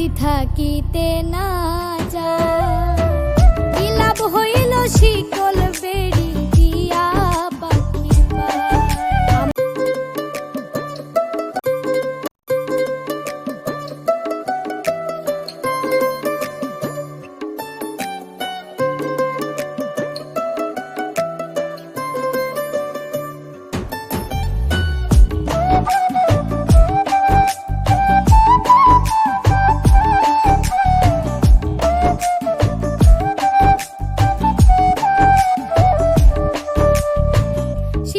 যদি থাকিতে না যা বিলাপ হইল শিকল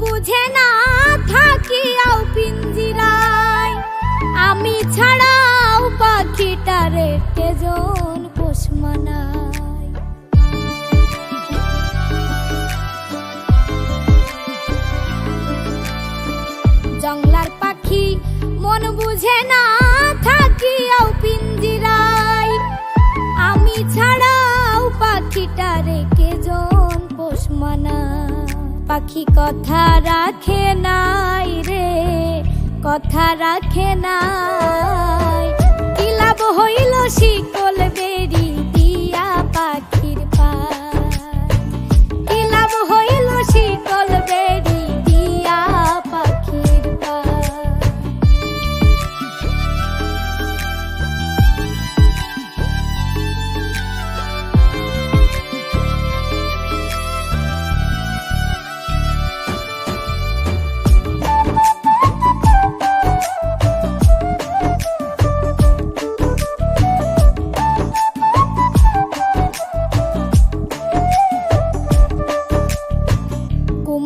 বুঝে না থাকিয়াও পিঞ্জিরায়। আমি ছাড়াও পাখিটারে কেজন পোষ জংলার পাখি মন বুঝে না থাকিয়াও পিঞ্জিরায়। আমি ছাড়াও পাখিটা রেখে জন পোষ পাখি কথা রাখে নাই রে কথা রাখে নাই।